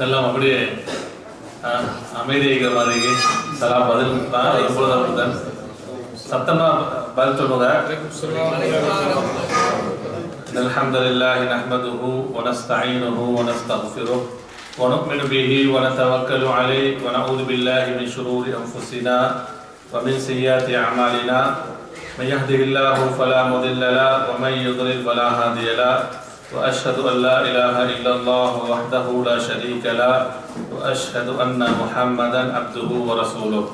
எல்லாம் அப்படியே அஹ், அமைதிக்கிற மாதிரி சலா பதில் தான் எப்பொழுது அப்படிதான் சத்தமா பதில் சொல்லுங்க إن الحمد لله نحمده ونستعينه ونستغفره ونؤمن به ونتوكل عليه ونعوذ بالله من شرور أنفسنا ومن سيئات أعمالنا من يهده الله فلا مضل له ومن يضلل فلا هادي له وأشهد أن لا إله إلا الله وحده لا شريك له وأشهد أن محمدا عبده ورسوله.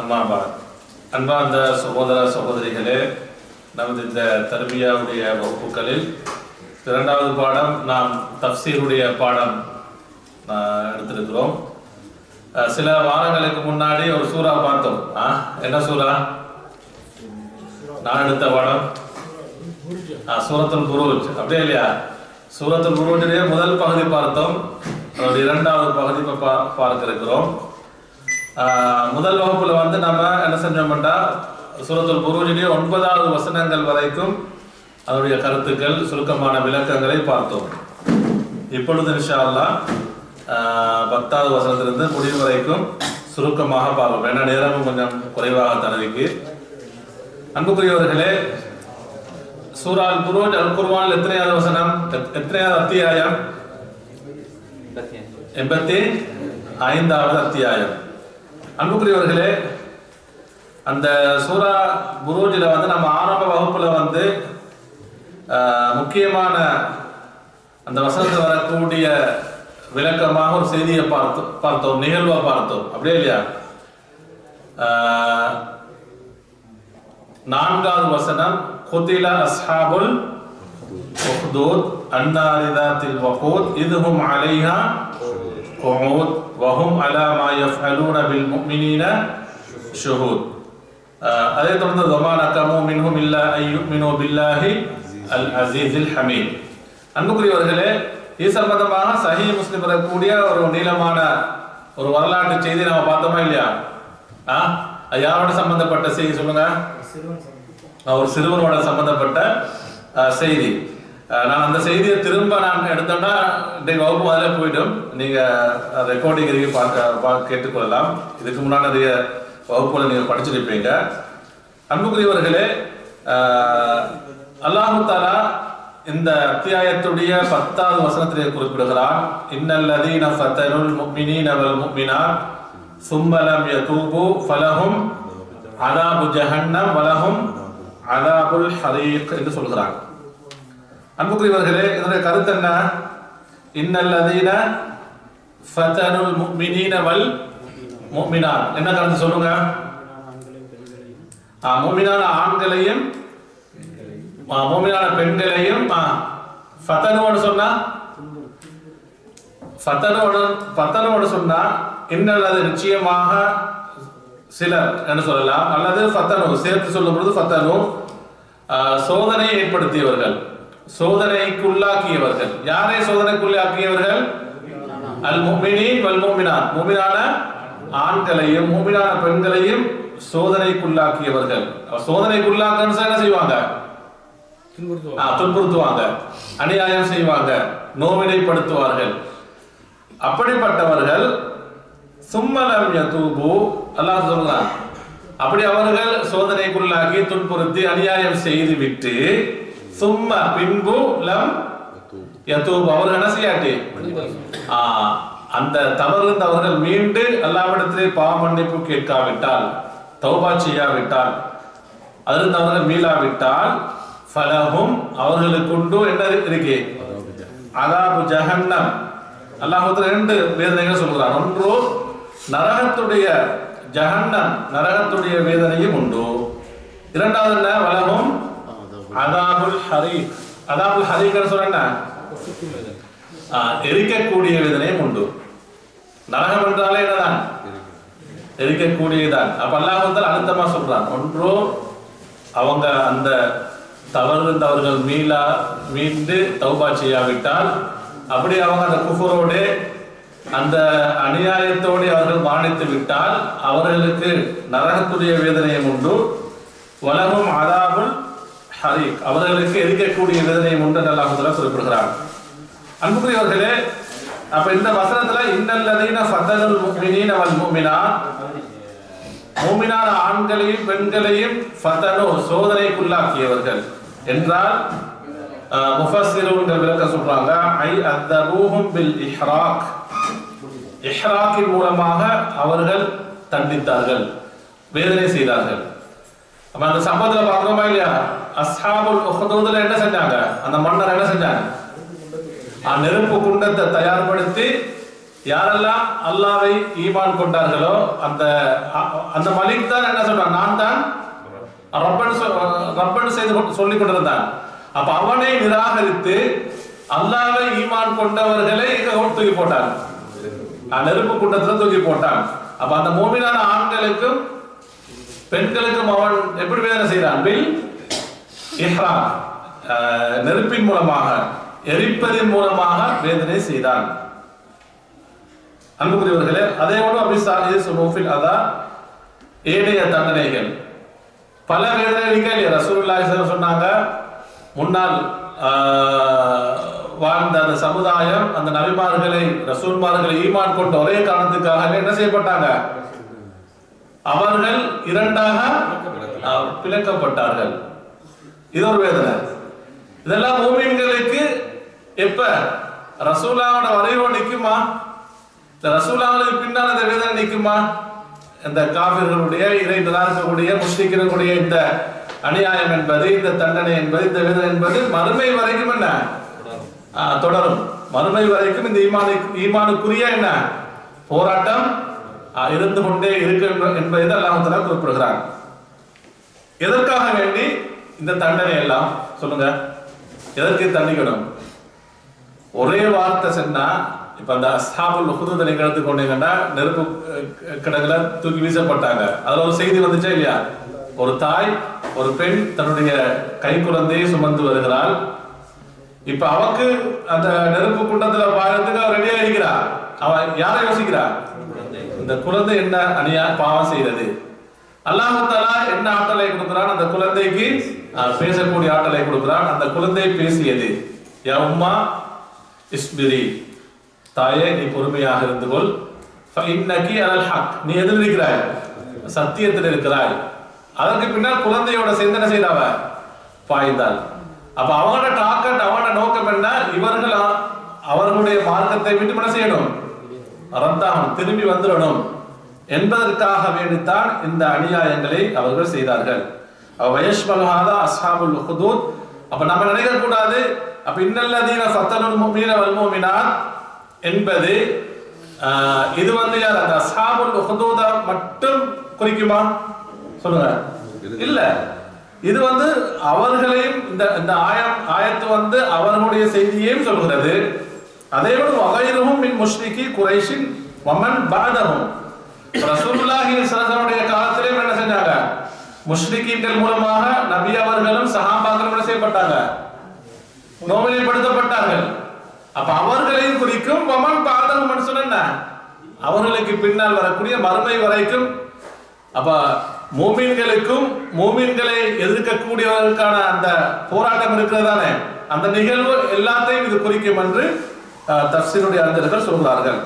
أما بعد அன்பார்ந்த சகோதர சகோதரிகளே நமது இந்த தர்பியாவுடைய வகுப்புகளில் இரண்டாவது பாடம் நாம் தப்சீருடைய பாடம் எடுத்திருக்கிறோம். சில வாரங்களுக்கு முன்னாடி ஒரு சூறா பார்த்தோம். என்ன சூறா? நான் எடுத்த பாடம்? சூரத்துல் புரூஜ் அப்படியே இல்லையா? சூரத்துல் புரூஜிலே முதல் பகுதி பார்த்தோம். அதோட இரண்டாவது பகுதி இப்போ பா பார்க்க இருக்கிறோம் முதல் வகுப்புல வந்து நம்ம என்ன செஞ்சோம்னா சூரத்துல் புரூஜிலே ஒன்பதாவது வசனங்கள் வரைக்கும் அதனுடைய கருத்துக்கள் சுருக்கமான விளக்கங்களை பார்த்தோம். இப்பொழுது இன்ஷா பத்தாவது வசனத்திலிருந்து முடிவு வரைக்கும் சுருக்கமாக பார்ப்போம். ஏன்னா நேரமும் கொஞ்சம் குறைவாக தனவிக்கு அன்புக்குரியவர்களே சூரால் குருவன் அல் குர்வான் எத்தனையாவது வசனம்? எத்தனையாவது அத்தியாயம்? எண்பத்தி ஐந்தாவது அத்தியாயம். அன்புக்குரியவர்களே அந்த சூரா புரூஜில் வந்து நம்ம ஆரம்ப வகுப்புல வந்து முக்கியமான அந்த வசனத்தில் வரக்கூடிய விளக்கமாக ஒரு செய்தியை பார்த்தோம் பார்த்தோம் நிகழ்வை பார்த்தோம். அப்படியே இல்லையா? நான்காவது வசனம் قتل அஸ்ஹாபுல் الأخدود النار ذات الوقود இதுஹும் هم عليها வஹும் وهم على ما يفعلون بالمؤمنين شهود. அதே தொடர்ந்து வமா நகமு மின்ஹும் இல்லா ஐயுமினோ பில்லாஹி அல் அஸீஸில் ஹமீத் அன்புக்குரியவர்களே இது சம்பந்தமாக சஹி முஸ்லிம் வரக்கூடிய ஒரு நீளமான ஒரு வரலாற்று செய்தி நம்ம பார்த்தோமா இல்லையா? ஆ யாரோட சம்பந்தப்பட்ட செய்தி சொல்லுங்க? ஒரு சிறுவனோட சம்பந்தப்பட்ட செய்தி. நான் அந்த செய்தியை திரும்ப நான் எடுத்தோம்னா இன்றைக்கு வகுப்பு அதில் போயிடும். நீங்கள் ரெக்கார்டிங் இருக்கு பார்க்க பா கேட்டுக்கொள்ளலாம். இதுக்கு முன்னாடி நிறைய வகுப்புகளை நீங்கள் படிச்சிருப்பீங்க. அன்புக்குரியவர்களே அஹ், அல்லாஹு தாலா இந்த அத்தியாயத்துடைய பத்தாவது வசனத்திலே குறிப்பிடுகிறான். இன்னல்லதீன ஃபத்தனுல் முஃமினீன வல் முஃமினாத் சும்பலம் யதூபு ஃபலஹும் அதாபு ஜஹன்னம் வலஹும் அதாபுல் ஹரீக் என்று சொல்கிறாங்க அன்புக்குரியவர்களே இதனுடைய கருத்து என்ன? இன்னல்லதீன ஃபதனுல் முஃமினீன வல் முஃமினாத் என்ன கருத்து சொல்லுங்க? ஆ, முஃமினான ஆண்களையும் முஃமினான பெண்களையும் ஆ, ஃபதனுன்னு சொன்னா? ஃபத்தனோடு ஃபத்தனோடு சொன்னா இன்னல்லது நிச்சயமாக சிலர் என்று சொல்லலாம்? அல்லது ஃபத்தனு சேர்த்து சொல்லும் பொழுது ஃபத்தனு சோதனையை ஏற்படுத்தியவர்கள். சோதனைக்குள்ளாக்கியவர்கள். யாரை சோதனைக்குள்ளாக்கியவர்கள்? அல் முஃமினீன் வல் முஃமினாத் முஃமினான ஆண்களையும் முஃமினான பெண்களையும் சோதனைக்குள்ளாக்கியவர்கள். சோதனைக்குள்ளாக்கன்னு என்ன செய்வாங்க? துன்புறுத்துவாங்க. அநியாயம் செய்வாங்க. நோவினைப்படுத்துவார்கள். அப்படிப்பட்டவர்கள் சும்மலம் யதூபு அல்லாஹ் சொல்றான் அப்படி அவர்கள் சோதனைக்குள்ளாகி துன்புறுத்தி அநியாயம் செய்து விட்டு சும்ம பின்பு லம் யதூபு. அவர்கள் என்ன செய்யாட்டி? அந்த தவறு அவர்கள் மீண்டு அல்லாவிடத்திலே பாவ மன்னிப்பு கேட்காவிட்டால் தௌபா செய்யாவிட்டால் அதிலிருந்து அவர்கள் மீளாவிட்டால் ஃபலஹும் அவர்களுக்குண்டு என்ன இருக்கு? அதாபு ஜஹன்னம். அல்லாஹ் ரெண்டு வேதனைகள் சொல்கிறான் ஒன்று நரகத்துடைய ஜஹன்னம் நரகத்துடைய வேதனையும் உண்டு. இரண்டாவது என்ன? வலகும் அதாபுல் ஹரி அதாபுல் ஹரீக் சொல்ற எரிக்கக்கூடிய வேதனையும் உண்டு. நரகம் என்றாலே என்னதான்? எரிக்கக்கூடியதான் அப்ப அல்லாஹ் வந்து அழுத்தமா சொல்றான். ஒன்று அவங்க அந்த தவறு அவர்கள் மீளா மீண்டு தௌபா செய்யாவிட்டால் அப்படி அவங்க அந்த குஃபரோடு அந்த அநியாயத்தோடு அவர்கள் மரணித்து விட்டால் அவர்களுக்கு நரகத்துடைய வேதனையும் உண்டு. வளமும் அதாபுல் ஹரீக். அவர்களுக்கு எரிக்கக்கூடிய வேதனையும் உண்டு என்று அல்லாஹ் குறிப்பிடுகிறார் அன்புக்குரியவர்களே அப்ப இந்த வசனத்துல இன்னல்லதீன ஃபதலுல் முக்மினீன் வல் முஃமினாத் மூமினான ஆண்களையும் பெண்களையும் ஃபதனு சோதனைக்குள்ளாக்கியவர்கள். என்றால் அஹ், முஃபஸ்ஸிரூன்கள் விளக்க சொல்றாங்க ஐ அத்தபூஹும் பில் இஹ்ராக். இஹ்ராக்கின் மூலமாக அவர்கள் தண்டித்தார்கள் வேதனை செய்தார்கள். அப்ப அந்த சம்பவத்துல பார்க்கிறோமா இல்லையா? அஸ்ஹாபுல் உஹ்தூதுல என்ன செஞ்சாங்க? அந்த மன்னர் என்ன செஞ்சாங்க? ஆ, நெருப்பு குண்டத்தை தயார்படுத்தி யாரெல்லாம் அல்லாவை ஈமான் கொண்டார்களோ அந்த அந்த மலிக் தான் என்ன சொல்றான்? நான் தான் ரப்பன் ரப்பன் செய்து சொல்லிக் கொண்டிருந்தான். அப்ப அவனை நிராகரித்து அல்லாவை ஈமான் கொண்டவர்களை இங்க தூக்கி போட்டான் ஆ, நெருப்பு குண்டத்துல தூக்கி போட்டான். அப்ப அந்த மூமினான ஆண்களுக்கும் பெண்களுக்கும் அவன் எப்படி வேதனை செய்கிறான் பில் இஹ்ராம். நெருப்பின் மூலமாக எரிப்பதின் மூலமாக வேதனை செய்தான். அன்புக்குரியவர்களே அதே போல அப்படி சுனூஃபில் அதா ஏனைய தண்டனைகள். பல வேதனைகள் ரசூல்லாஹி சொன்னாங்க முன்னால் வாழ்ந்த அந்த சமுதாயம் அந்த நபிமார்களை ரசூல்மார்களை ஈமான் கொண்ட ஒரே காரணத்துக்காக என்ன செய்யப்பட்டாங்க? அவர்கள் இரண்டாக பிளக்கப்பட்டார்கள். இது ஒரு வேதனை. இதெல்லாம் மூமின்களுக்கு எப்ப? ரசூலாவோட வரைவோ நிற்குமா இந்த ரசூலாவுக்கு பின்னால் இந்த வேதனை நிற்குமா இந்த காவிர்களுடைய இறை நிராகக்கூடிய முஸ்லிக்கிறக்கூடிய இந்த அநியாயம் என்பது இந்த தண்டனை என்பது இந்த வேதனை என்பது மறுமை வரைக்கும் என்ன? தொடரும். மறுமை வரைக்கும் இந்த ஈமானுக்கு ஈமானுக்குரிய என்ன? போராட்டம் இருந்து கொண்டே இருக்கு என்பதை அல்லாஹ் குறிப்பிடுகிறார் எதற்காக வேண்டி இந்த தண்டனை எல்லாம்? சொல்லுங்க. எதற்கு தண்டிக்கணும்? ஒரே வார்த்தை சொன்னா இப்ப அந்த அஸ்தாபுல் உஹுது நீங்க எடுத்துக்கொண்டீங்கன்னா நெருப்பு கிடங்குல தூக்கி வீசப்பட்டாங்க. அதுல ஒரு செய்தி வந்துச்சா இல்லையா? ஒரு தாய் ஒரு பெண் தன்னுடைய கை குழந்தையை சுமந்து வருகிறாள். இப்ப அவக்கு அந்த நெருப்பு குண்டத்துல பாயறதுக்கு அவன் ரெடி இருக்கிறா அவன் யாரை யோசிக்கிறா? இந்த குழந்தை என்ன அணியா பாவம் செய்யறது அல்லாஹு என்ன ஆற்றலை கொடுக்கிறான்? அந்த குழந்தைக்கு பேசக்கூடிய ஆற்றலை கொடுக்கிறான். அந்த குழந்தை பேசியது யா உம்மா இஸ்பிரி தாயே நீ பொறுமையாக இருந்து கொள். இன்னைக்கு அலல் ஹக். நீ எதில் இருக்கிறாய்? சத்தியத்தில் இருக்கிறாய். அதற்கு பின்னால் குழந்தையோட சிந்தனை செய்தாவ பாய்ந்தாள். அப்ப அவனோட டாக்கெட் அவனோட நோக்கம் என்ன? இவர்கள் அவர்களுடைய மார்க்கத்தை விட்டு என்ன செய்யணும்? ரத்தாகும் திரும்பி வந்துடணும். என்பதற்காக வேண்டித்தான் இந்த அநியாயங்களை அவர்கள் செய்தார்கள். வயஷ்மல்ஹாதா அஸ்ஹாபுல் ஹுதூத் அப்ப நம்ம நினைக்க கூடாது அப்ப இன்னல்லதீன ஃபத்தனுல் முஃமின வல் முஃமினாத் என்பது இது வந்து யார்? அந்த அஸ்ஹாபுல் ஹுதூத மட்டும் குறிக்குமா? சொல்லுங்க. இல்ல. இது வந்து அவர்களையும் இந்த இந்த ஆயம் ஆயத்து வந்து அவர்களுடைய செய்தியையும் சொல்கிறது. அதே போல வகைருவும் மின் முஷ்ரிகி குறைஷின் வமன் பாதமும் ரசூலுல்லாஹி ஸல்லல்லாஹு காலத்திலே என்ன செஞ்சாங்க? முஷ்ரிக்கீன்கள் மூலமாக நபி அவர்களும் சஹாபாக்களும் என்ன செய்யப்பட்டாங்க? நோவினைப்படுத்தப்பட்டார்கள். அப்ப அவர்களையும் குறிக்கும் வமன் பாதகம் என்ன? அவர்களுக்கு பின்னால் வரக்கூடிய மறுமை வரைக்கும். அப்ப மூமின்களுக்கும் மூமின்களை எதிர்க்கக்கூடியவர்களுக்கான அந்த போராட்டம் இருக்கிறதானே? அந்த நிகழ்வு எல்லாத்தையும் இது குறிக்கும் என்று அஹ், தஃசீருடைய அறிஞர்கள் சொல்கிறார்கள்.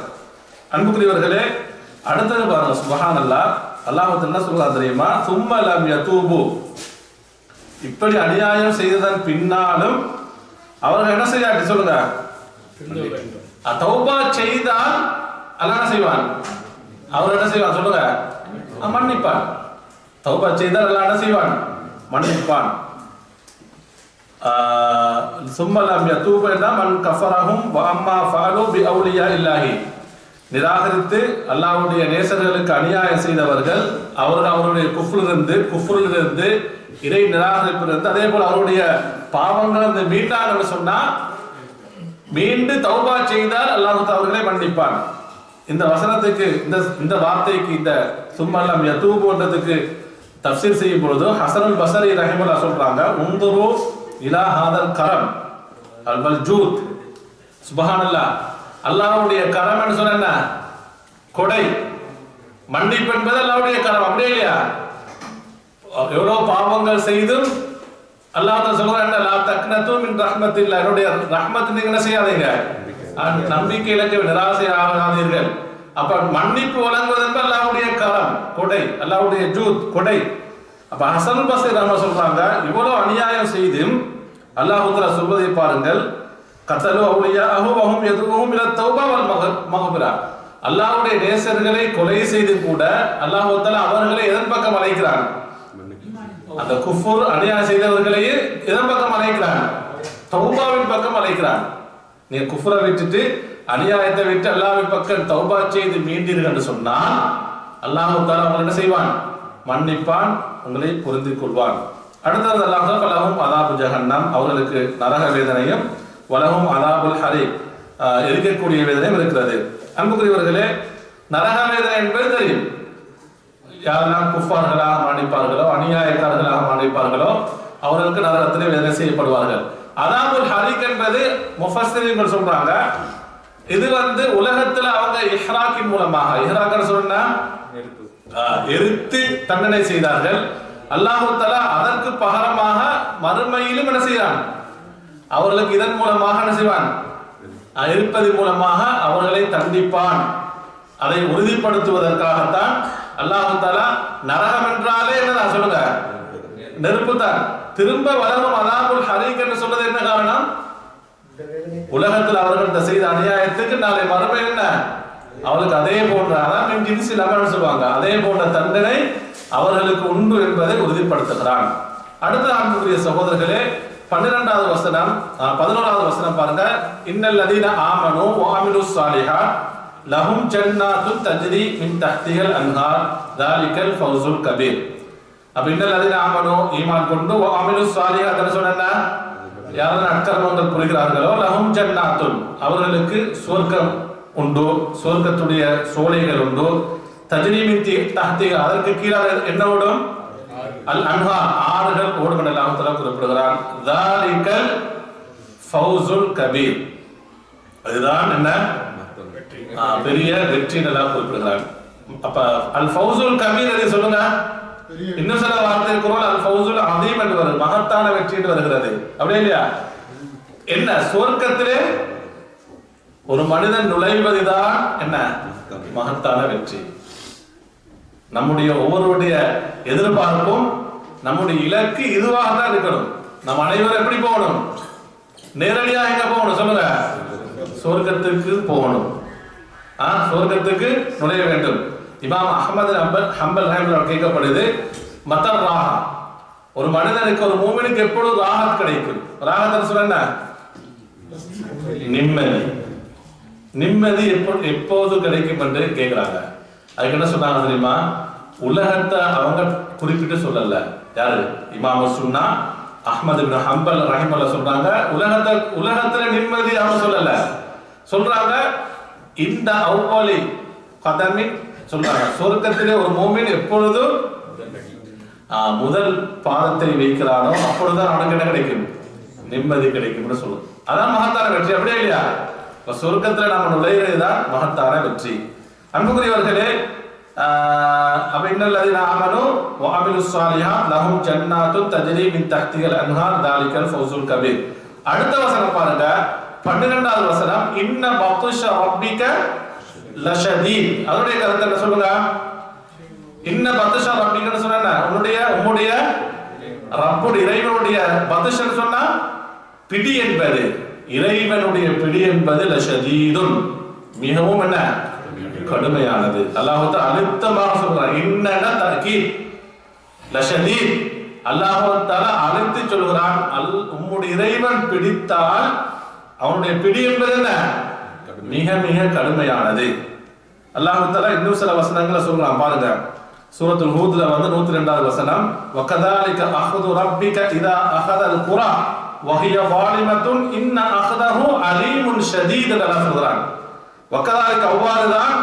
அன்புக்குரியவர்களே அடுத்தது பாருங்க சுபஹான் அல்லாஹ் அல்லாஹ் என்ன சொல்றார் தெரியுமா? சும்ம லம் யதூபு. இப்படி அநியாயம் செய்ததன் பின்னாலும் அவர்கள் என்ன செய்யாட்டி சொல்லுங்க? தௌபா செய்தால் அல்லாஹ் என்ன செய்வான்? அவர் என்ன செய்வான் சொல்லுங்க. மன்னிப்பான் தௌபா செய்தால் அல்லாஹ் என்ன செய்வான்? மன்னிப்பான். சும்மலம் யதூப என்றால் மன் கஃபராகும் வ அம்மா ஃபாலோ பி அவுலியா இல்லாஹி. நிராகரித்து அல்லாஹ்வுடைய நேசர்களுக்கு அநியாயம் செய்தவர்கள் அவர்கள் அவருடைய குஃப்ரிலிருந்து குஃப்ரிலிருந்து இறை நிராகரிப்பிலிருந்து அதே போல் அவருடைய பாவங்கள் அந்த மீண்டாங்கன்னு சொன்னா மீண்டு தௌபா செய்தால் அல்லாஹ் அவர்களை மன்னிப்பான். இந்த வசனத்துக்கு இந்த இந்த வார்த்தைக்கு இந்த சும்மல்லம் யதூபுன்றதுக்கு தஃசீர் செய்யும் பொழுது ஹசனுல் பசரி ரஹிமுல்லா சொல்றாங்க உந்துரு இலா ஹாதல் கரம் அல் மல்ஜூத். சுபஹானல்லாஹ் அல்லாஹ்வுடைய கரம் என்று சொன்ன என்ன? கொடை. மன்னிப்பு என்பது அல்லாஹ்வுடைய கரம் அப்படியே இல்லையா? எவ்வளவு பாவங்கள் செய்தும் அல்லாஹ் சொல்றான் என்ன? லா தக்னத்து மின் ரஹ்மத்தில்லா என்னுடைய ரஹ்மத் நீங்க என்ன செய்யாதீங்க? நம்பிக்கை. இழக்க நிராசை ஆகாதீர்கள் அப்ப மன்னிப்பு வழங்குவது என்பது அல்லாவுடைய கரம் கொடை அல்லாவுடைய ஜூத் கொடை. அப்ப ஹசன் பசீர் ரஹ்ம சொல்றாங்க இவ்வளவு அநியாயம் செய்தும் அல்லாஹுத்தலா சொல்வதை பாருங்கள். கத்தலு அவுலியா அஹுவஹும் எதுவும் இல்ல தௌபாவல் மக மகபிரா அல்லாஹ்வுடைய நேசர்களை கொலை செய்து கூட அல்லாஹுத்தலா அவர்களை எதன் பக்கம் அழைக்கிறாங்க அந்த குஃபுர் அநியாயம் செய்தவர்களையே எதன் பக்கம் அழைக்கிறாங்க தௌபாவின் பக்கம் அழைக்கிறாங்க நீ குஃபுரை விட்டுட்டு அநியாயத்தை விட்டு அல்லாஹ்வின் பக்கம் தௌபா செய்து மீண்டீர்கள் என்று சொன்னால் அல்லாஹு தாலா உங்களை என்ன செய்வான்? மன்னிப்பான் உங்களை புரிந்து கொள்வான். அடுத்தது அல்லாஹ் பலவும் அதாபு ஜஹன்னம். அவர்களுக்கு நரக வேதனையும் வலகும் அதாபுல் ஹரி இருக்கக்கூடிய வேதனையும் இருக்கிறது. அன்புக்குரியவர்களே நரக வேதனை என்பது தெரியும். யாரெல்லாம் குஃபார்களாக மாண்டிப்பார்களோ அநியாயக்காரர்களாக மாண்டிப்பார்களோ அவர்களுக்கு நரகத்திலே வேதனை செய்யப்படுவார்கள். அதாபுல் ஹரிக் என்பது முஃபஸ்ஸிரீன்கள் சொல்றாங்க. இது வந்து உலகத்துல அவங்க இஹ்ராக்கின் மூலமாக. இஹ்ராக்னு சொன்னா எரித்து தண்டனை செய்தார்கள். அல்லாஹு அதற்கு பகரமாக மறுமையிலும் என்ன செய்கிறான் அவர்களுக்கு இதன் மூலமாக என்ன செய்வான்? ஆஹ், மூலமாக அவர்களை தண்டிப்பான். அதை உறுதிப்படுத்துவதற்காகத்தான் அல்லாஹு தாலா நரகம் என்றாலே என்னதான் சொல்லுங்க? நெருப்பு தான் திரும்ப வளரும் அதாபுல் ஹரீக் என்று சொல்றது என்ன காரணம்? உலகத்தில் அவர்கள் செய்த அநியாயத்துக்கு நாளை மறுமை என்ன? அவளுக்கு அதே போன்ற அதான் மின் ஜின்சி லமன் சொல்லுவாங்க. அதே போன்ற தண்டனை அவர்களுக்கு உண்டு என்பதை உறுதிப்படுத்துகிறான். அடுத்த ஆண்டுக்குரிய சகோதரர்களே பன்னிரெண்டாவது வசனம் பதினோராவது வசனம் பாருங்க. இன்னல் அதீன ஆமனோ வாமினு சாலிஹா லஹும் ஜன்னாத்து தஜ்ரி மின் தஹ்திகள் அன்ஹார். தாலிகல் ஃபௌசுல் கபீர். அப்ப இன்னல் அதீன ஆமனோ ஈமான் கொண்டு வாமினு சாலிஹா என்ன சொன்னா யாரெல்லாம் அக்கிரமங்கள் புரிகிறார்களோ லஹும் ஜன்னாத்துன். அவர்களுக்கு சுவர்க்கம் உண்டு? சுவர்க்கத்துடைய சோலைகள் உண்டு? தஜ்ரீமின் தஹ்திக அதற்கு கீழாக என்ன ஓடும்? அல் அன்ஹா ஆறுகள் ஓடும் என அல்லாஹ் குறிப்பிடுகிறான். தாலிகல் ஃபௌசுல் கபீர். அதுதான் என்ன? பெரிய வெற்றி நல்லா குறிப்பிடுகிறான். அப்ப அல் ஃபௌசுல் கபீர் சொல்லுங்க. இன்னும் சில வார்த்தை குரல் அல் ஃபவுசுல் அதீம் என்று வருது மகத்தான வெற்றி என்று வருகிறது. அப்படியே இல்லையா? என்ன? சுவர்க்கத்திலே ஒரு மனிதன் நுழைவதுதான் என்ன? மகத்தான வெற்றி. நம்முடைய ஒவ்வொருடைய எதிர்பார்ப்பும் நம்முடைய இலக்கு இதுவாக தான் இருக்கணும். நம் அனைவரும் எப்படி போகணும்? நேரடியா எங்க போகணும்? சொல்லுங்க. சொர்க்கத்துக்கு போகணும். சொர்க்கத்துக்கு நுழைய வேண்டும். இமாம் அஹமது அம்பல் ஹம்பல் ரஹிமஹுல்லாஹ் கேட்கப்படுது மத்தர் ராஹா ஒரு மனிதனுக்கு ஒரு மூமினுக்கு எப்பொழுது ராகத் கிடைக்கும்? ராகத்னு சொன்னா நிம்மதி. நிம்மதி எப்போ எப்போது கிடைக்கும் என்று கேட்கிறாங்க அதுக்கு என்ன சொன்னாங்க தெரியுமா? உலகத்தை அவங்க குறிப்பிட்டு சொல்லல. யாரு? இமாம சுன்னா அஹ்மது பின் ஹம்பல் ரஹிமல்ல சொல்றாங்க உலகத்தை உலகத்துல நிம்மதி அவங்க சொல்லல. சொல்றாங்க இந்த அவ்வளி கதமின் சொல்றாங்க சொர்க்கத்திலே ஒரு மூமின் எப்பொழுதும் முதல் பாதத்தை வைக்கிறானோ அப்பொழுதுதான் அவனுக்கு என்ன கிடைக்கும்? நிம்மதி கிடைக்கும்னு சொல்லும் அதான் மகத்தான வெற்றி அப்படியே இல்லையா? இப்ப சொர்க்கத்துல நம்ம நுழையிறது தான் மகத்தான வெற்றி. அன்புக்குரியவர்களே ஆஹ், அப்ப இன்னல்லதீன ஆமனு வஅமிலு ஸாலிஹாத் லஹும் ஜன்னாத்துன் தஜ்ரி மின் தஹ்திஹல் அன்ஹார் தாலிகல் ஃபௌசுல் கபீர். அடுத்த வசனம் பாருங்க. 12வது வசனம் இன்ன பத்துஷ ரப்பிக லஷதீத் அதோடைய கருத்து என்ன சொல்லுங்க? இன்ன பத்துஷா ரப்பிங்கன்னு சொன்னா உன்னுடைய உம்முடைய ரப்புடைய இறைவனுடைய பத்துஷன் சொன்னா? பிடி என்பது. இறைவனுடைய பிடி என்பது லஷதீதும் மிகவும் என்ன? கடுமையானது. அல்லாஹ் அழுத்தமாக சொல்றான். இன்னன தக்கீத் லஷதீத் அல்லாஹ் தஆலா அழைத்து சொல்கிறான் அல் உம்முடைய இறைவன் பிடித்தால் அவனுடைய பிடி என்பது என்ன? மிக மிக கடுமையானது. அல்லாஹால இன்னும் சில வசனங்களை சொல்லலாம் பாருங்க. சூரத்துல் ஹூத்ல வந்து 102வது வசனம் வகதாலிக அஹது ரப்பிக இதா அஹதல் குரா வஹிய வாலிமத்துன் இன்ன அஹதஹு அலீமுன் ஷதீத் என்று அல்லாஹ் சொல்றான் வக்கதாலிக்கு அவ்வாறுதான்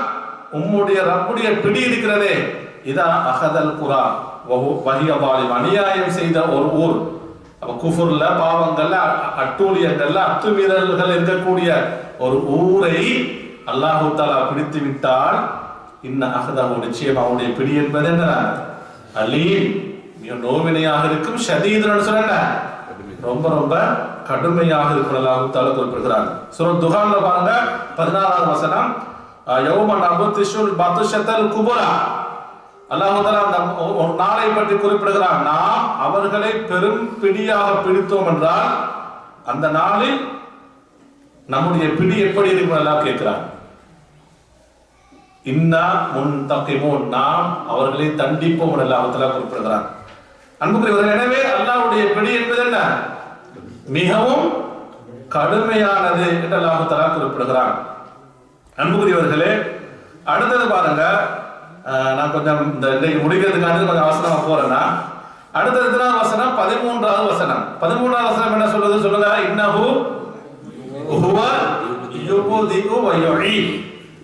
உம்முடைய ரப்புடைய பிடி இருக்கிறதே இதா அஹதல் குரா வஹிய வாலிம் அநியாயம் செய்த ஒரு ஊர் குஃபுர்ல பாவங்கள்ல அ- அட்டூழியங்கள்ல அத்துமீறல்கள் இருக்கக்கூடிய ஒரு ஊரை அல்லாஹு தாலா பிடித்து விட்டால் இன்ன அகதஹு நிச்சயம் அவனுடைய பிடி என்பது என்ன? அலீம். மிக நோவினையாக இருக்கும் ஷதீதுன்னு சொன்ன ரொம்ப ரொம்ப கடுமையாக இருக்கும் அல்லாஹு தாலா குறிப்பிடுகிறார். சுரம் துகான்ல பாருங்க பதினாறாவது வசனம் யௌம நபுத்திஷுல் பத்துஷத்தல் குபுரா. அல்லாஹால அந்த ஒரு நாளை பற்றி குறிப்பிடுகிறார் நாம் அவர்களை பெரும் பிடியாக பிடித்தோம் என்றால் அந்த நாளில் நம்முடைய பிடி எப்படி இருக்கும் எல்லாம் கேட்கிறார் இன்னா முன் தக்கிமோன் நாம் அவர்களை தண்டிப்போம் என்று அல்லாஹால குறிப்பிடுகிறார் அன்புக்குரியவர்கள் எனவே அல்லாவுடைய பிடி என்பது என்ன? மிகவும் கடுமையானது என்று அல்லாஹால குறிப்பிடுகிறார் அன்புக்குரியவர்களே அடுத்தது பாருங்க நான் கொஞ்சம் இந்த இன்னைக்கு முடிக்கிறதுக்காக கொஞ்சம் அவசரமா போறேன்னா. அடுத்தது எத்தனாவது வசனம் பதிமூன்றாவது வசனம். பதிமூன்றாவது வசனம் என்ன சொல்லுது சொல்லுங்க? இன்னஹு ஹுவ யுபுதிஉ வ யுஈத்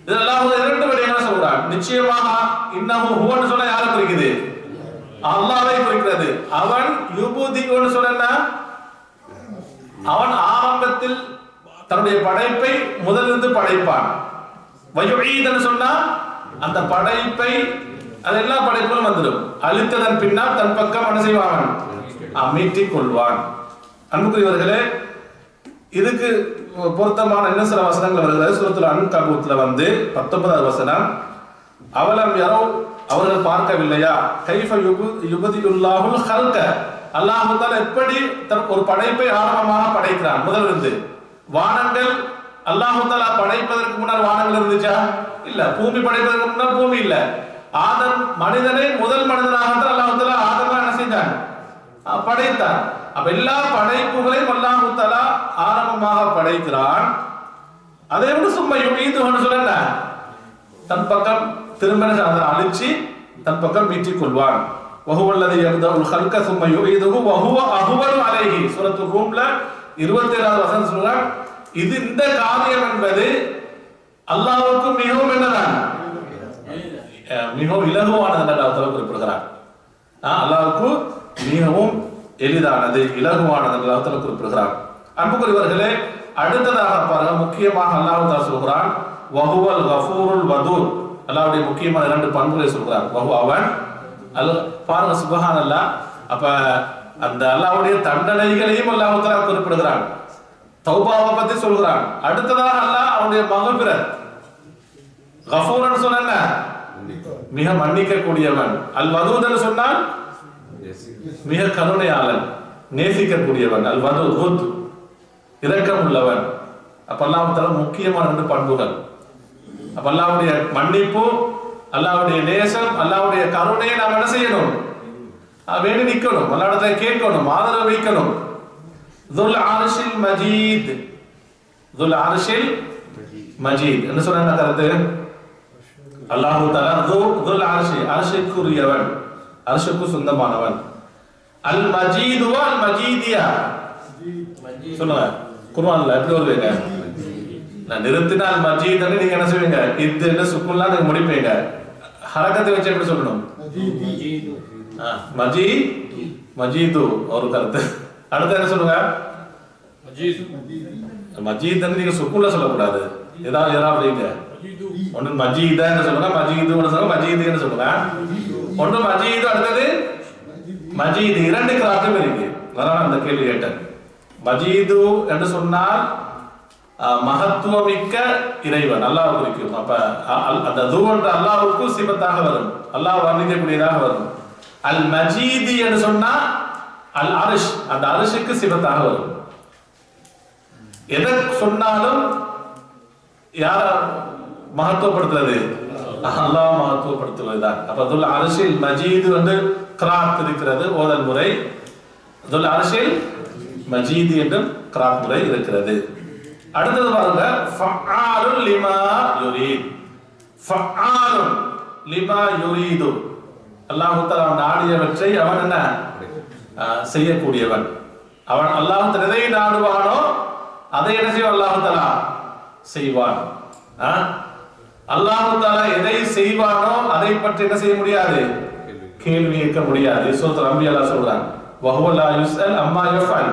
இதெல்லாம் வந்து இரண்டு விடயங்களை சொல்றான் நிச்சயமாக இன்னஹு ஹுவன்னு சொன்னா யாரை குறிக்குது? அல்லாஹ்வை குறிக்கிறது. அவன் யுபுதிஉன்னு சொன்னா அவன் ஆரம்பத்தில் தன்னுடைய படைப்பை முதலிருந்து படைப்பான். வயுஈதன்னு சொன்னா அந்த படைப்பை அது எல்லா படைப்புகளும் வந்துடும். அழித்ததன் பின்னால் தன் பக்கம் என்ன செய்வான். மீட்டிக் கொள்வான். அன்புக்குரியவர்களே இதுக்கு பொருத்தமான இன்னும் சில வசனங்கள் வருகிறது? சுரத்துல அன்கபூத்துல வந்து பத்தொன்பதாவது வசனம். அவலம் யாரோ அவர்கள் பார்க்கவில்லையா? கைஃப யுபு யுபதியுல்லாஹுல் ஹல்க அல்லாஹ் எப்படி தன் ஒரு படைப்பை ஆரம்பமாக படைக்கிறான்? முதலிருந்து வானங்கள் அல்லாஹாலா படைப்பதற்கு முன்னால் வானங்கள் இருந்துச்சா? இல்ல. பூமி படைப்பதற்கு முன்னால் பூமி இல்ல. ஆதம் மனிதனை முதல் மனிதனாக தான் ஆதம் என்ன செஞ்சாங்க? படைத்தான். அப்ப எல்லா படைப்புகளையும் அல்லாஹாலா ஆரம்பமாக படைக்கிறான். அதை விட சும்மா யுமீதுன்னு சொல்லல. தன் பக்கம் திரும்ப அதை அழிச்சு தன் பக்கம் மீட்டிக் கொள்வான். வஹுவல்லதி யப்தஉல் ஹல்க சும்ம இதுவும் வகுவ அஹ்வனு அலைஹி. சூரத்து ரூம்ல 27வது வசனம் சொல்றான். இது இந்த காரியம் என்பது அல்லாவுக்கும் மிகவும் என்னதான்? மிகவும் இலகுவானது என்று அல்லாஹ் குறிப்பிடுகிறார் ஆஹ் மிகவும் எளிதானது இலகுவானது என்று அல்லாஹ் குறிப்பிடுகிறார் அன்புக்குரியவர்களே அடுத்ததாக பாருங்க முக்கியமாக அல்லாஹ் சொல்கிறான் வகுவல் வஃபூருல் வதூர். அல்லாவுடைய முக்கியமான இரண்டு பண்புகளை சொல்கிறார் வகு அவன் அல் பாருங்க சுபஹான் அல்லாஹ் அப்ப அந்த அல்லாவுடைய தண்டனைகளையும் அல்லாஹ் குறிப்பிடுகிறான். தௌபாவை பத்தி சொல்கிறான் அடுத்ததாக அல்லாஹ் அவனுடைய மகபிரத் கஃபூரன் சொன்ன மிக மன்னிக்க கூடியவன் அல் வதூத் சொன்னால்? மிக கருணையாளன் நேசிக்கக்கூடியவன். அல் வது ஹுத் இரக்கம் உள்ளவன் அப்ப அல்லாஹ் முக்கியமான ரெண்டு பண்புகள். அப்ப அல்லாவுடைய மன்னிப்பு அல்லாவுடைய நேசம் அல்லாவுடைய கருணையை நாம் என்ன செய்யணும்? வேண்டி நிற்கணும் அல்லாவிடத்தை கேட்கணும் ஆதரவு வைக்கணும். துல் அர்ஷில் மஜீத் துல் அர்ஷில் மஜீத் என்ன சொன்ன கருத்து அல்லாஹு தஆலா து துல் அர்ஷி அர்ஷிக்குரியவன் அர்ஷுக்கு சொந்தமானவன் அல் மஜீது அல் மஜீதியா சொல்லுங்க குர்ஆன்ல எப்படி வருவீங்க நான் நிறுத்தினா அல் மஜீத்னு நீங்க என்ன செய்வீங்க இது என்ன சுக்குன்லாம் நீங்க முடிப்பீங்க ஹரக்கத்தை வச்சு எப்படி சொல்லணும் ஆ, மஜீ மஜீது ஒரு கருத்து அடுத்து என்ன சொல்லுங்க? மஜீத்னு நீங்க சுக்குன்ல சொல்லக்கூடாது. ஏதாவது ஏதாவது வைங்க ஒன்று மஜீதன்னு சொல்லுங்க? மஜீதுன்னு சொல்லுங்க? மஜீதுன்னு சொல்லுங்க? ஒன்று மஜீது அடுத்தது? மஜீது. இரண்டு கிராத்தும் இருக்கு. அதனால அந்த கேள்வி கேட்டேன். மஜீது என்று சொன்னால் மகத்துவமிக்க இறைவன். அல்லாஹ் குறிக்கும் அப்ப அந்த து என்ற அல்லாஹ்வுக்கு சிபத்தாக வரும். அல்லாஹ் வர்ணிக்கக்கூடியதாக வரும். அல் மஜீதி என்று சொன்னா அல் அரிஷ் அந்த அரிஷுக்கு சிவத்தாக வரும். எதை சொன்னாலும் யார மகத்துவப்படுத்துறது? அல்லாஹ் மகத்துவப்படுத்துவதுதான். அப்ப துல் அரசியல் மஜீது வந்து கிராத் இருக்கிறது ஓதல் முறை. துல் அரசியல் மஜீது என்றும் கிராத் முறை இருக்கிறது. அடுத்தது பாருங்க ஃபஆலுல் லிமா யுரீத். ஃபஆலுல் லிமா யுரீது. அல்லாஹ் தஆலா நாடியவற்றை அவன் என்ன? செய்யக்கூடியவன். அவன் அல்லாஹ் எதை நாடுவானோ அதை என்ன செய்வான் அல்லாஹ் தலா செய்வான். ஆ? அல்லாஹ் எதை செய்வானோ அதை பற்றி என்ன செய்ய முடியாது? கேள்வி இருக்க முடியாது. சூரத்துல் அம்பியா அல்லா சொல்றான் வஹுவ யுஸ்அல் அம்மா யஃபல்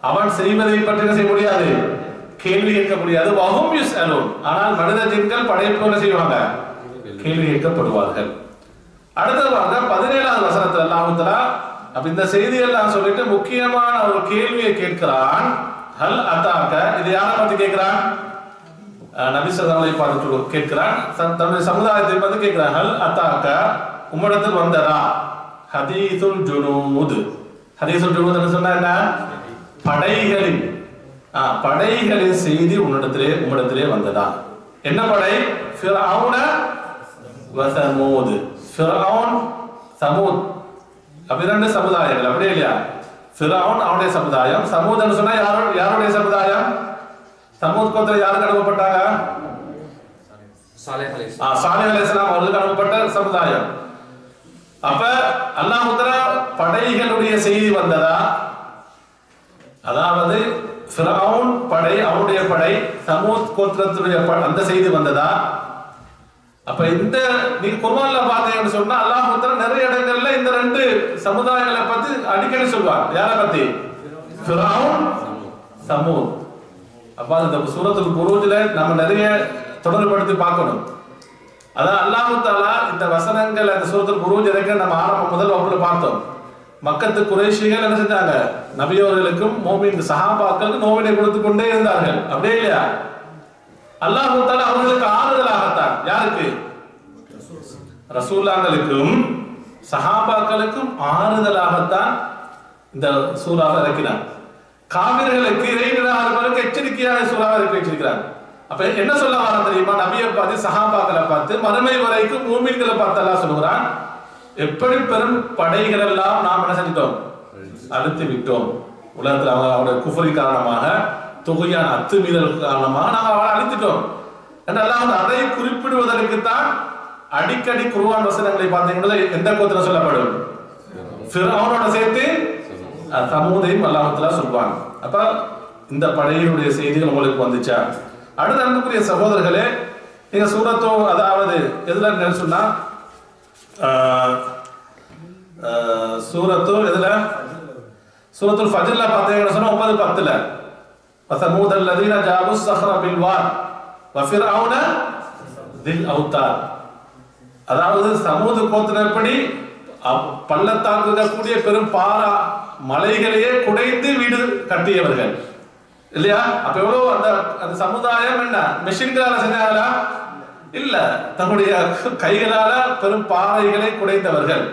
அவன் செய்வதை பற்றி என்ன செய்ய முடியாது? கேள்வி கேட்க முடியாது. வஹும் யுஸ்அலூன். ஆனால் மனித ஜின்கள் படைப்பு என்ன செய்வாங்க? கேள்வி கேட்கப்படுவார்கள். அடுத்தது பாருங்க பதினேழாவது வசனத்தில் அல்லாஹு தலா அப்ப இந்த செய்தியெல்லாம் சொல்லிட்டு முக்கியமான ஒரு கேள்வியை கேட்கிறான். ஹல் அத்தாக்க இது யாரை பத்தி கேட்கிறான்? நபி சதாவை பார்த்து கேட்கிறான். தன்னுடைய சமுதாயத்தை பார்த்து கேட்கிறான். ஹல் அத்தாக்க உம்மிடத்தில் வந்ததா? ஹதீசுல் ஜுனூது. ஹதீசுல் ஜுனூத் என்ன சொன்னா என்ன? படைகளின் ஆ, படைகளின் செய்தி உன்னிடத்திலே உம்மிடத்திலே வந்ததா? என்ன படை? ஃபிரௌன வசமூது ஃபிரௌன் சமூத். அப்ப இரண்டு சமுதாயங்கள் அப்படியே இல்லையா? ஃபிரௌன் அவனுடைய சமுதாயம். சமூதன்னு சொன்னா யாரோ யாருடைய சமுதாயம்? சமூத் கோத்திர யாருக்கு அனுப்பப்பட்டாங்க? சாலிஹ் அலைஹிஸ்ஸலாம் அவர்களுக்கு அனுப்பப்பட்ட சமுதாயம். அப்ப அல்லாஹ் முத்தர படைகளுடைய செய்தி வந்ததா? அதாவது படை அவனுடைய படை சமூத் கோத்திரத்துடைய அந்த செய்தி வந்ததா? அப்ப இந்த நீ குர்வான்ல பாத்தீங்கன்னு சொன்னா அல்லாஹ் முத்தர நிறைய இடங்கள்ல இந்த ரெண்டு சமுதாயங்களை பத்தி அடிக்கடி சொல்வார் யார பத்தி? ஃபிரௌன் சமூத் அப்ப அந்த சூரத்துல் புரூஜ்ல நம்ம நிறைய தொடர்படுத்தி பார்க்கணும். அதான் அல்லாஹு தாலா இந்த வசனங்கள் அந்த சூரத்துல் புரூஜ் இறக்க நம்ம ஆரம்ப முதல் வகுப்புல பார்த்தோம். மக்கத்து குறைஷிகள் என்ன செஞ்சாங்க? நபியோர்களுக்கும் மோமின் சஹாபாக்களுக்கு நோவினை கொடுத்து கொண்டே இருந்தார்கள். அப்படியே இல்லையா? அல்லாஹு தால அவர்களுக்கு ஆறுதலாகத்தான். யாருக்கு? ரசூல்லாங்களுக்கும் சஹாபாக்களுக்கும் ஆறுதலாகத்தான் இந்த சூறாவை இறக்கினார் காவிர்களுக்கு இறைநிராளர்களுக்கு எச்சரிக்கையாக சூறாவை இறக்கி வச்சிருக்கிறார் அப்ப என்ன சொல்ல வர தெரியுமா? நபியை பார்த்து சஹாபாக்களை பார்த்து மறுமை வரைக்கும் மூமின்களை பார்த்து எல்லாம் சொல்லுகிறான் எப்படி பெரும் படைகள் எல்லாம் நாம் என்ன செஞ்சிட்டோம்? அழுத்தி விட்டோம். உலகத்தில் அவங்க அவருடைய குஃபரி காரணமாக தொகையான அத்துமீறல் காரணமாக நாங்கள் அவளை அழித்துட்டோம். என்றெல்லாம் அதை குறிப்பிடுவதற்கு தான் அடிக்கடி குருவான் வசனங்களை பார்த்தீங்கன்னா எந்த கோத்திரம் சொல்லப்படும்? அவனோட சேர்த்து அஹ், சமூதையும் அல்லாஹத்துல சொல்வாங்க அப்ப இந்த படையினுடைய செய்திகள் உங்களுக்கு வந்துச்சா? அடுத்த அன்புக்குரிய சகோதரர்களே நீங்க சூரத்தோ அதாவது எதுல சொன்னா சூரத்தோ எதுல? சூரத்துல் ஃபஜ்ர்ல பார்த்தீங்கன்னு சொன்னா ஒன்பது பத்துல. وثمود الذين جابوا الصخر بالواد وفرعون ذي الاوتاد அதாவது சமூக கோத்திரப்படி அப்- பள்ளத்தாக்கு கூடிய பெரும் பாரா மலைகளையே குடைந்து வீடு கட்டியவர்கள் இல்லையா அப்ப எவ்வளவு அந்த அந்த சமுதாயம் என்ன மெஷின்களால செஞ்சாங்களா இல்ல தன்னுடைய கைகளால பெரும் பாறைகளை குடைந்தவர்கள்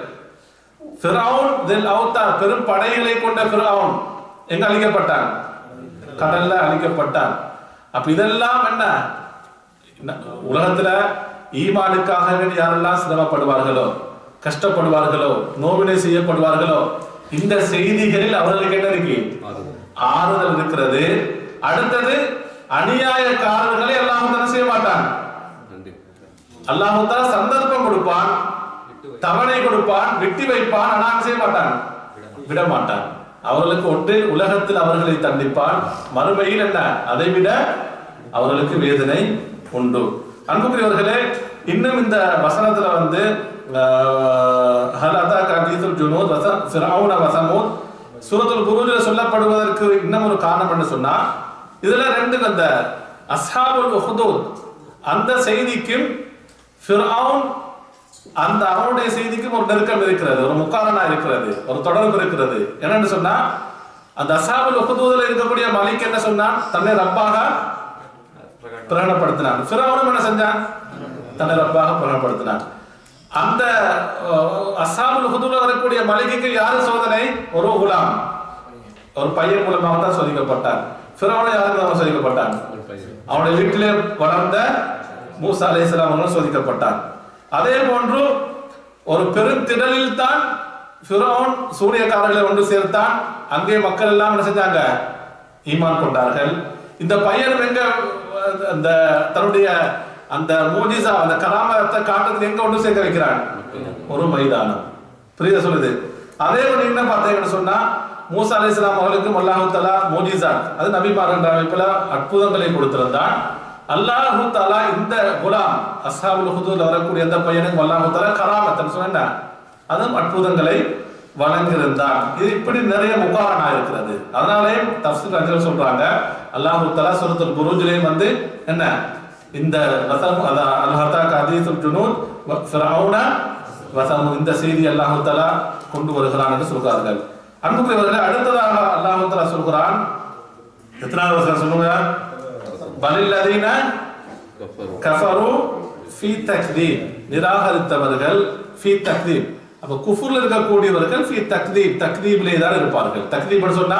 ஃபிரௌன் தில் அவுத்தார் பெரும் படைகளை கொண்ட ஃபிரௌன் எங்க அழிக்கப்பட்டான் கடல்ல அழிக்கப்பட்டான். அப்ப இதெல்லாம் என்ன? என்ன- உலகத்துல ஈமானுக்காக வேண்டி யாரெல்லாம் சிரமப்படுவார்களோ கஷ்டப்படுவார்களோ நோவினை செய்யப்படுவார்களோ இந்த செய்திகளில் அவர்களுக்கு என்ன இருக்கு? ஆறுதல் இருக்கிறது. அடுத்தது அநியாயக்காரர்களை எல்லாம் என்ன செய்ய மாட்டான்? நன்றி அல்லாஹ் சந்தர்ப்பம் கொடுப்பான் தவணை கொடுப்பான் வெட்டி வைப்பான் ஆனா செய்ய மாட்டான்? விட மாட்டான் அவர்களுக்கு ஒன்றில் உலகத்தில் அவர்களை தண்டிப்பான். மறுமையில் என்ன? அதை விட அவர்களுக்கு வேதனை உண்டு. அன்புக்குரியவர்களே இன்னும் இந்த வசனத்துல வந்து ஆஹ், ஹல் ஜுனூத் வச ஃபிரௌன வசமூத் சூரத்துல் குரூஜில் சொல்லப்படுவதற்கு இன்னும் ஒரு காரணம் என்ன சொன்னா இதுல ரெண்டு அந்த அஸ்ஹாபுல் உஹ்தூத் அந்த செய்திக்கும் ஃபிரௌன் அந்த அவனுடைய செய்திக்கும் ஒரு நெருக்கம் இருக்கிறது ஒரு முக்காரணா இருக்கிறது ஒரு தொடர்பு இருக்கிறது. என்னன்னு சொன்னா அந்த அசாபுல் ஒப்புதூதல இருக்கக்கூடிய மலைக்கு என்ன சொன்னான்? தன்னை ரப்பாக பிரகடப்படுத்தினான் ஃபிரௌனும் என்ன செஞ்சான்? தன்னை ரப்பாக பிரகடப்படுத்தினான் அந்த அஹ், அஸ்ஹாபுல் வரக்கூடிய மலைக்கு யாரு சோதனை? ஒரு குலாம். ஒரு பையன் மூலமாக தான் சோதிக்கப்பட்டான். ஃபிரௌனை யாருக்கு அவன் சோதிக்கப்பட்டான்? அவனுடைய வீட்டிலே வளர்ந்த மூசா அலைஹிஸ்ஸலாம் அவர்களும் சோதிக்கப்பட்டான். அதே போன்று ஒரு பெருந்திடலில் தான் ஃபிரௌன் சூரியக்காரர்களை ஒன்று சேர்த்தான். அங்கே மக்கள் எல்லாம் என்ன செஞ்சாங்க? ஈமான் கொண்டார்கள். இந்த பையன் எங்க அந்த தன்னுடைய அந்த மூஜிசா அந்த கராமத்தை காட்டுறது எங்க ஒன்று சேர்க்க வைக்கிறான்? ஒரு மைதானம். புரியுதா சொல்லுது? அதே ஒரு என்ன பார்த்தீங்கன்னு சொன்னா மூசா அலைஹிஸ்ஸலாம் அவர்களுக்கும் அல்லாஹு தலா மோஜிசா அது நபி என்ற அமைப்புல அற்புதங்களை கொடுத்திருந்தான். அல்லாஹு தலா இந்த குலாம் அசாபுல் ஹுதூர்ல வரக்கூடிய அந்த பையனுக்கு அல்லாஹு தலா கராமத்தன் சொன்னா அதுவும் அற்புதங்களை வழங்கியிருந்தான். இது இப்படி நிறைய முகாரணா இருக்கிறது. அதனாலே தப்சீர் அறிஞர்கள் சொல்றாங்க. அல்லாஹு தலா சுரத்துல் குருஜிலையும் வந்து என்ன? இந்த வசம் அதான் கதீசுல் ஜுனூத் வ- வசம் இந்த செய்தி அல்லாஹு தலா கொண்டு வருகிறான் என்று சொல்கிறார்கள். அன்புக்குரியவர்களே அடுத்ததாக அல்லாஹு தலா சொல்கிறான். எத்தனாவது வசனம் சொல்லுங்க? பலில்லதீன கஃபரு. ஃபி தக்தீப். நிராகரித்தவர்கள் ஃபி தக்தீப். அப்ப குஃபுர்ல இருக்கக்கூடியவர்கள் ஃபி தக்தீப். தக்தீப்லே தான் இருப்பார்கள். தக்தீப் சொன்னா?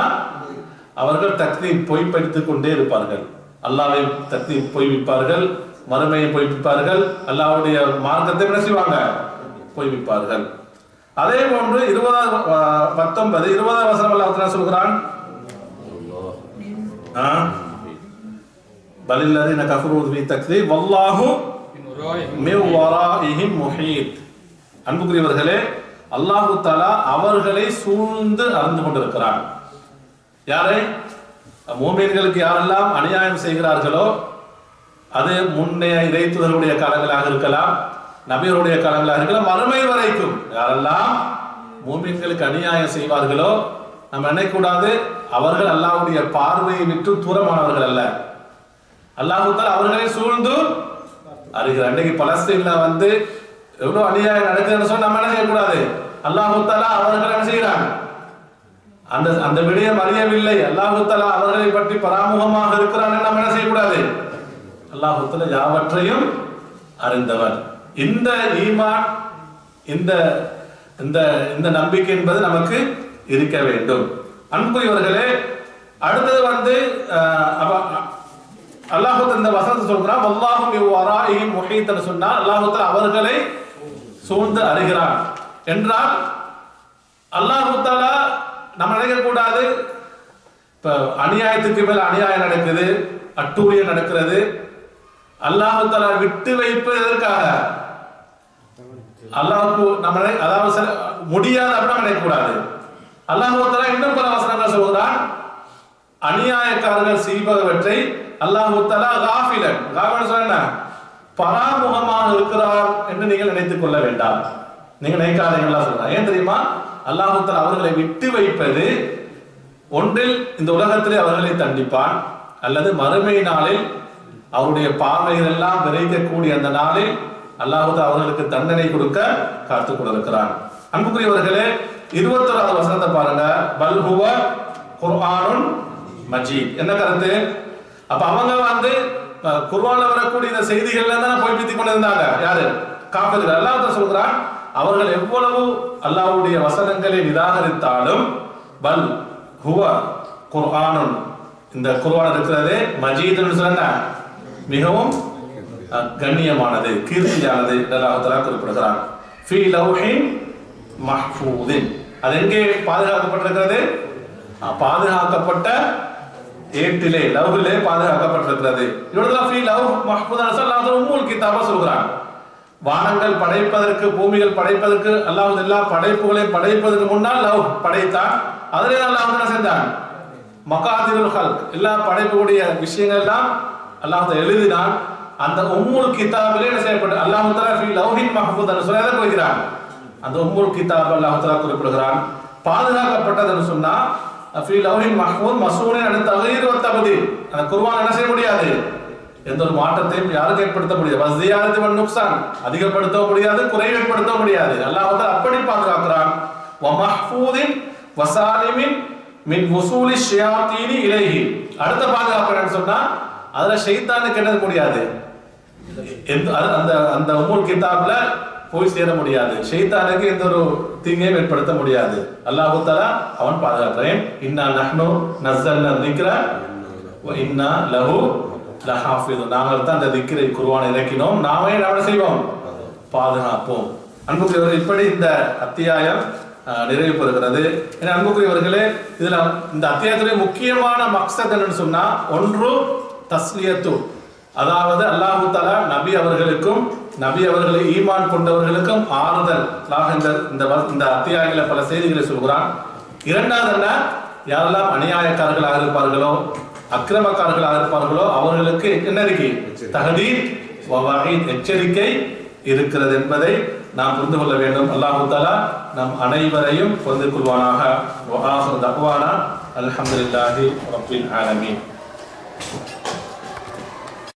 அவர்கள் தக்தீப் பொய்ப்படுத்திக் கொண்டே இருப்பார்கள். அல்லாவை தக்தீப் பொய்விப்பார்கள் மறுமையை பொய்ப்பிப்பார்கள் அல்லாஹ்வுடைய மார்க்கத்தை என்ன செய்வாங்க? பொய்விப்பார்கள். அதே போன்று இருபதாவது அஹ், பத்தொன்பது இருபதாவது வசனம் அல்லாஹ் சொல்கிறான்? ஆ? பலில்லதீன கஃபரு ஃபி தக்தீப் வல்லாஹு மின் வராஇஹிம் முஹீத். அன்புக்குரியவர்களே அல்லாஹு தாலா அவர்களை சூழ்ந்து அறிந்து கொண்டிருக்கிறார் யாரை? மோமீன்களுக்கு யாரெல்லாம் அநியாயம் செய்கிறார்களோ அது முன்னைய இறைத்துதலுடைய காலங்களாக இருக்கலாம் நபியருடைய காலங்களாக இருக்கலாம் மறுமை வரைக்கும். யாரெல்லாம் மூமின்களுக்கு அநியாயம் செய்வார்களோ நம்ம நினைக்கூடாது அவர்கள் அல்லாஹ்வுடைய பார்வையை விட்டு தூரமானவர்கள் அல்ல. அல்லாஹூத்தால் அவர்களை சூழ்ந்து அறிகிறார். அன்னைக்கு பலஸ்தீன்ல வந்து எவ்வளவு அநியாயம் நடக்குதுன்னு சொன்னா நம்ம என்ன செய்யக்கூடாது? அல்லாஹுத்தாலா அவர்கள் என்ன செய்கிறான் அந்த அந்த விடயம் அறியவில்லை. அல்லாஹுத்தலா அவர்களை பற்றி பராமுகமாக இருக்கிறான் நம்ம என்ன செய்யக்கூடாது? அல்லாஹுத்தாலா யாவற்றையும் அறிந்தவர். இந்த ஈமான் இந்த இந்த இந்த நம்பிக்கை என்பது நமக்கு இருக்க வேண்டும். அன்புரியவர்களே அடுத்தது வந்து அல்லாஹு இந்த வசனத்தை சொல்கிறான் அல்லாஹும் இவ்வராஹிம் முஹீத்தன் சொன்னால் அல்லாஹு அவர்களை சூழ்ந்து அறிகிறான் என்றால் அல்லாஹு நம்ம நினைக்கக்கூடாது. இப்போ அநியாயத்துக்கு மேல் அநியாயம் நடக்குது அட்டூழியம் நடக்கிறது. அல்லாஹுத்தலா விட்டு வைப்பது எதற்காக? அல்லாஹ்வுக்கு நம்ம அதாவது சில- முடியாது அப்படின்னு நினைக்க கூடாது இன்னும் பல வசனங்கள் சொல்கிறான் அநியாயக்காரர்கள் செய்பவற்றை அல்லாஹு தலா காஃபிலன். காஃபிலன் சொன்ன பராமுகமாக இருக்கிறார் என்று நீங்கள் நினைத்துக் கொள்ள வேண்டாம். நீங்கள் நினைக்காதீங்களா சொல்றேன். ஏன் தெரியுமா? அல்லாஹு தலா அவர்களை விட்டு வைப்பது ஒன்றில் இந்த உலகத்திலே அவர்களை தண்டிப்பான் அல்லது மறுமை நாளில் அவருடைய பார்வைகள் எல்லாம் விரைக்கக்கூடிய அந்த நாளில் அல்லாஹு அவர்களுக்கு தண்டனை கொடுக்க காத்து கொண்டிருக்கிறான். அன்புக்குரியவர்களே இருபத்தொராவது வசனத்தை பாருங்க. பல்ஹுவ குர்ஆனுன் மஜீத். என்ன கருத்து? அப்ப அவங்க வந்து குர்வான வரக்கூடிய இந்த செய்திகள்ல தான் போய் பித்திக் கொண்டிருந்தாங்க. யாரு? காப்பீர்கள் அல்லாஹ் சொல்கிறான் அவர்கள் எவ்வளவு அல்லாஹ்வுடைய வசனங்களை நிராகரித்தாலும் பல் ஹுவ குர்ஆனும் இந்த குர்ஆன் இருக்கிறதே மஜீதுன்னு சொன்ன மிகவும் கண்ணியமானது கீர்த்தியானது என்று குறிப்பிடுகிறான். ஃபி லவ்ஹின் மஹ்ஃபூதின். அது எங்கே பாதுகாக்கப்பட்டிருக்கிறது? பாதுகாக்கப்பட்ட ஏட்டிலே லவ்விலே பாதுகாக்கப்பட்டிருக்கிறது இவ்வளவுதான் ஃபீ லவ் மஹ்ஃபூதன் அல்லாஹ் உம்முல் கிதாபா சொல்கிறான். வானங்கள் படைப்பதற்கு பூமிகள் படைப்பதற்கு அல்லாஹ் எல்லா படைப்புகளை படைப்பதற்கு முன்னால் லவ் படைத்தான். அதிலே அல்லாஹ் என்ன செஞ்சான் மகாதிருல் ஹல்க். எல்லா படைப்புடைய விஷயங்கள் எல்லாம் அல்லாஹ் எழுதினான். அந்த உம்முல் கிதாபிலே என்ன செய்யப்பட்டு அல்லாஹ் தஆலா ஃபீ லவ்ஹின் மஹ்ஃபூத் என்று சொல்லி குறிக்கிறான் அந்த உம்முல் கிதாப் அல்லாஹ் தஆலா குறிப்பிடுகிறான். பாதுகாக்கப்பட்டதுன்னு சொன்னா ஃபீ லவ்ஹின் மஹ்ஃபூத் மசூனின் அன் தகீர் வ அந்த என்ன செய்ய முடியாது? எந்த ஒரு மாற்றத்தையும் யாருக்கு ஏற்படுத்த முடியாது. வஸ்தியாரத்து வன் நுக்சான். அதிகப்படுத்த முடியாது குறைவு ஏற்படுத்த முடியாது. அல்லாஹ் வந்து அப்படி பாதுகாக்கிறான். வ மஹ்ஃபூதின் வசாலிமின் மின் வசூலி ஷியாத்தீனி இலைஹி. அடுத்த பாதுகாப்பு சொன்னா அதுல ஷைத்தானுக்கு கெட்டது முடியாது? அது- அந்த அந்த உம்முல் கிதாப்ல போய் சேர முடியாது. ஷெய்தானுக்கு எந்த ஒரு தீங்கையும் ஏற்படுத்த முடியாது. அல்லாஹு தாலா அவன் பாதுகாக்கிறேன். இன்னா நஹ்னு நஸ்ஸல்னா திக்ர இன்னா லஹு லஹாஃபிது நாங்கள் தான் அந்த திக்ரை குர்ஆனை இறக்கினோம். நாமே என்ன செய்வோம்? பாதுகாப்போம். அன்புக்குரியவர்கள் இப்படி இந்த அத்தியாயம் நிறைவு பெறுகிறது. ஏன்னா அன்புக்குரியவர்களே இதுல இந்த அத்தியாயத்துடைய முக்கியமான மக்சத் என்னன்னு சொன்னா ஒன்று தஸ்லியத்து அதாவது அல்லாஹு தஆலா நபி அவர்களுக்கும் நபி அவர்களை ஈமான் கொண்டவர்களுக்கும் ஆறுதல். இந்த இந்த இந்த அத்தியாயங்கள பல செய்திகளை சொல்கிறான். இரண்டாவது என்ன? யாரெல்லாம் அநியாயக்காரர்களாக இருப்பார்களோ அக்கிரமக்காரர்களாக இருப்பார்களோ அவர்களுக்கு என்ன இருக்கு தகதீர் எச்சரிக்கை இருக்கிறது என்பதை நாம் புரிந்து கொள்ள வேண்டும். அல்லாஹு தஆலா நம் அனைவரையும் புரிந்து கொள்வானாக. அல்ஹம்துலில்லாஹி ரப்பில் ஆலமீன்.